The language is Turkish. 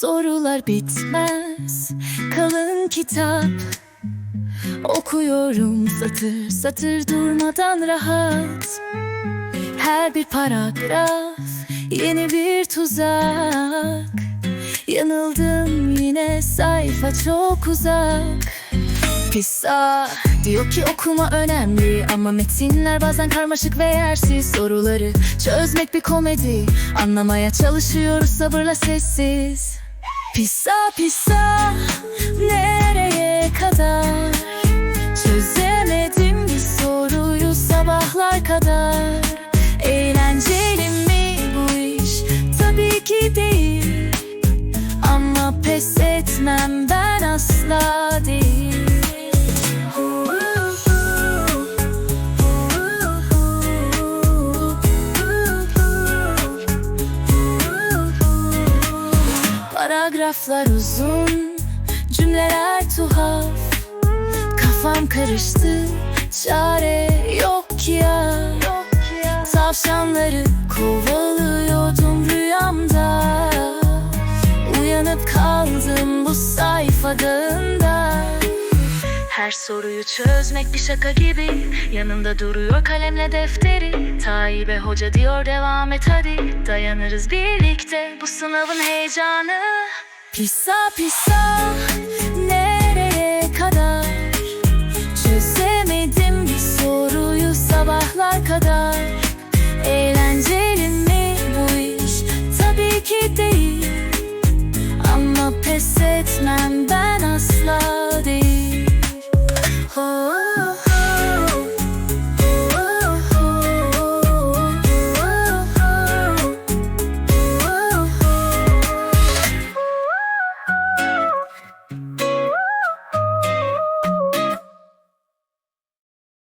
Sorular bitmez. Kalın kitap. Okuyorum satır satır durmadan rahat. Her bir paragraf Yeni bir tuzak. Yanıldım yine sayfa çok uzak. Pisa diyor ki okuma önemli Ama metinler bazen karmaşık ve yersiz. Soruları çözmek bir komedi. Anlamaya çalışıyoruz sabırla sessiz Pisa pisa Paragraflar uzun, cümleler tuhaf. Kafam karıştı, çare yok ki ya. Tavşanları kovalıyordum rüyamda. Uyanıp kaldım bu sayfadağında her soruyu çözmek bir şaka gibi. Yanında duruyor kalemle defteri. Tayyip Hoca diyor devam et hadi. Dayanırız birlikte. Bu sınavın heyecanı Pisa pisa nereye kadar? Çözemedim bir soruyu sabahlar kadar. Eğlenceli mi bu iş? Tabii ki değil. Ama pes etmem ben asla değil. Oh,